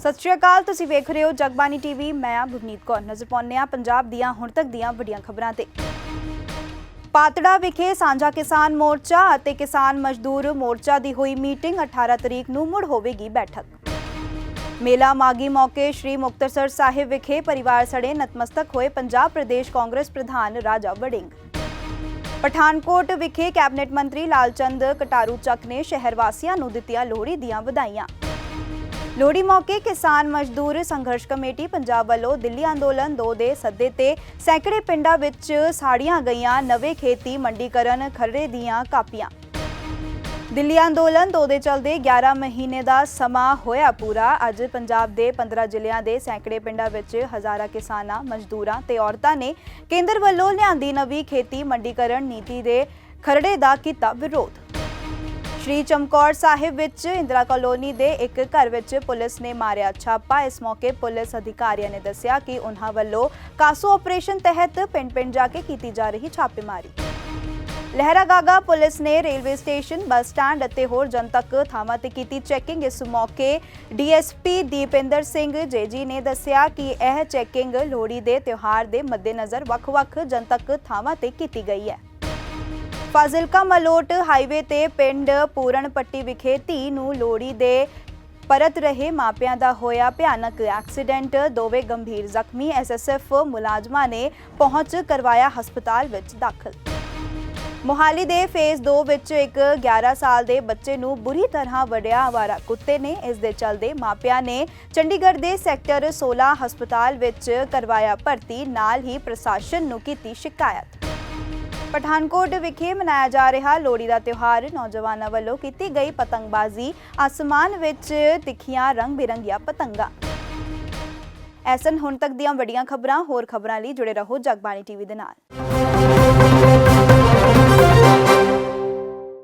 ਸਤਿ ਸ਼੍ਰੀ ਅਕਾਲ, ਤੁਸੀਂ ਵੇਖ ਰਹੇ ਹੋ ਜਗਬਾਨੀ ਟੀਵੀ, ਮੈਂ ਆ ਭਵਨੀਤ ਕੌਰ। ਨਜ਼ਰ ਪਾਉਂਦੇ ਹਾਂ ਪੰਜਾਬ ਦੀਆਂ ਹੁਣ ਤੱਕ ਦੀਆਂ ਵੱਡੀਆਂ ਖਬਰਾਂ ਤੇ। ਪਾਤੜਾ ਵਿਖੇ ਸਾਂਝਾ ਕਿਸਾਨ ਮੋਰਚਾ ਅਤੇ ਕਿਸਾਨ ਮਜ਼ਦੂਰ ਮੋਰਚਾ ਦੀ ਹੋਈ ਮੀਟਿੰਗ 18 ਤਰੀਕ ਨੂੰ ਮੁੜ ਹੋਵੇਗੀ ਬੈਠਕ। ਮੇਲਾ ਮਾਗੀ ਮੌਕੇ ਸ਼੍ਰੀ ਮੁਕਤਸਰ ਸਾਹਿਬ ਵਿਖੇ ਪਰਿਵਾਰ ਸੜੇ ਨਤਮਸਤਕ ਹੋਏ ਪੰਜਾਬ ਪ੍ਰਦੇਸ਼ ਕਾਂਗਰਸ ਪ੍ਰਧਾਨ ਰਾਜਾ ਵੜਿੰਗ। ਪਠਾਨਕੋਟ ਵਿਖੇ ਕੈਬਨਿਟ ਮੰਤਰੀ ਲਾਲਚੰਦ ਕਟਾਰੂ ਚੱਕ ਨੇ ਸ਼ਹਿਰ ਵਾਸੀਆਂ ਨੂੰ ਦਿੱਤੀਆਂ ਲੋਹੜੀ ਦੀਆਂ ਵਧਾਈਆਂ। ਲੋਹੜੀ ਮੌਕੇ ਕਿਸਾਨ ਮਜ਼ਦੂਰ ਸੰਘਰਸ਼ ਕਮੇਟੀ ਪੰਜਾਬ ਵੱਲੋਂ ਦਿੱਲੀ ਅੰਦੋਲਨ 2 ਦੇ ਸੱਦੇ ਤੇ ਸੈਂਕੜੇ ਪਿੰਡਾਂ ਵਿੱਚ ਸਾੜੀਆਂ ਗਈਆਂ ਨਵੇਂ ਖੇਤੀ ਮੰਡੀਕਰਨ ਖਰੜੇ ਦੀਆਂ ਕਾਪੀਆਂ। ਦਿੱਲੀ ਅੰਦੋਲਨ 2 ਦੇ ਚਲਦੇ 11 ਮਹੀਨੇ ਦਾ ਸਮਾਂ ਹੋਇਆ ਪੂਰਾ। ਅੱਜ ਪੰਜਾਬ ਦੇ 15 ਜ਼ਿਲ੍ਹਿਆਂ ਦੇ ਸੈਂਕੜੇ ਪਿੰਡਾਂ ਵਿੱਚ ਹਜ਼ਾਰਾਂ ਕਿਸਾਨਾਂ, ਮਜ਼ਦੂਰਾਂ ਤੇ ਔਰਤਾਂ ਨੇ ਕੇਂਦਰ ਵੱਲੋਂ ਲਿਆਂਦੀ ਨਵੀਂ ਖੇਤੀ ਮੰਡੀਕਰਨ ਨੀਤੀ ਦੇ ਖਰੜੇ ਦਾ ਕੀਤਾ ਵਿਰੋਧ। ਸ਼੍ਰੀ ਚਮਕੌਰ ਸਾਹਿਬ ਵਿੱਚ ਇੰਦਰਾ ਕਲੋਨੀ ਦੇ ਇੱਕ ਘਰ ਵਿੱਚ ਪੁਲਿਸ ਨੇ ਮਾਰਿਆ ਛਾਪਾ। ਇਸ ਮੌਕੇ ਪੁਲਿਸ ਅਧਿਕਾਰੀਆਂ ਨੇ ਦੱਸਿਆ ਕਿ ਉਹਨਾਂ ਵੱਲੋਂ ਕਾਸੋ ਆਪਰੇਸ਼ਨ ਤਹਿਤ ਪਿੰਡ-ਪਿੰਡ ਜਾ ਕੇ ਕੀਤੀ ਜਾ ਰਹੀ ਛਾਪੇਮਾਰੀ। ਲਹਿਰਾਗਾਗਾ ਪੁਲਿਸ ਨੇ ਰੇਲਵੇ ਸਟੇਸ਼ਨ, ਬੱਸ ਸਟੈਂਡ ਅਤੇ ਹੋਰ ਜਨਤਕ ਥਾਵਾਂ ਤੇ ਕੀਤੀ ਚੈਕਿੰਗ। ਇਸ ਮੌਕੇ ਡੀਐਸਪੀ ਦੀਪਿੰਦਰ ਸਿੰਘ ਜੇਜੀ ਨੇ ਦੱਸਿਆ ਕਿ ਇਹ ਚੈਕਿੰਗ ਲੋਹੜੀ ਦੇ ਤਿਉਹਾਰ ਦੇ ਮੱਦੇਨਜ਼ਰ ਵੱਖ-ਵੱਖ ਜਨਤਕ ਥਾਵਾਂ ਤੇ ਕੀਤੀ ਗਈ ਹੈ। ਫਾਜ਼ਿਲਕਾ ਮਲੋਟ ਹਾਈਵੇ ਤੇ ਪਿੰਡ ਪੂਰਨ ਪੱਟੀ ਵਿਖੇ ਧੀ ਨੂੰ ਲੋਹੜੀ ਦੇ ਪਰਤ ਰਹੇ ਮਾਪਿਆਂ ਦਾ ਹੋਇਆ ਭਿਆਨਕ ਐਕਸੀਡੈਂਟ। ਦੋਵੇਂ ਗੰਭੀਰ ਜ਼ਖਮੀ ਐਸਐਸਐਫ ਮੁਲਾਜ਼ਮਾਂ ਨੇ ਪਹੁੰਚ ਕਰਵਾਇਆ ਹਸਪਤਾਲ ਵਿੱਚ ਦਾਖਲ। ਮੋਹਾਲੀ ਦੇ ਫੇਸ 2 ਵਿੱਚ ਇੱਕ 11 ਸਾਲ ਦੇ ਬੱਚੇ ਨੂੰ ਬੁਰੀ ਤਰ੍ਹਾਂ ਵੜਿਆ ਆਵਾਰਾ। ਕੁੱਤੇ ਨੇ ਇਸ ਦੇ ਚਲਦੇ ਮਾਪਿਆਂ ਨੇ ਚੰਡੀਗੜ੍ਹ ਦੇ ਸੈਕਟਰ 16 ਹਸਪਤਾਲ ਵਿੱਚ ਕਰਵਾਇਆ ਭਰਤੀ। ਨਾਲ ਹੀ ਪ੍ਰਸ਼ਾਸਨ ਨੂੰ ਕੀਤੀ ਸ਼ਿਕਾਇਤ। ਪਠਾਨਕੋਟ ਵਿਖੇ ਮਨਾਇਆ ਜਾ ਰਿਹਾ ਲੋਹੜੀ ਦਾ ਤਿਉਹਾਰ। ਨੌਜਵਾਨਾਂ ਵੱਲੋਂ ਕੀਤੀ ਗਈ ਪਤੰਗਬਾਜ਼ੀ। ਆਸਮਾਨ ਵਿੱਚ ਤਿੱਖੀਆਂ ਰੰਗ-ਬਿਰੰਗੀਆਂ ਪਤੰਗਾਂ। ਐਸਨ, ਹੁਣ ਤੱਕ ਦੀਆਂ ਵੱਡੀਆਂ ਖਬਰਾਂ, ਹੋਰ ਖਬਰਾਂ ਲਈ ਜੁੜੇ ਰਹੋ ਜਗਬਾਣੀ ਟੀਵੀ ਦੇ ਨਾਲ।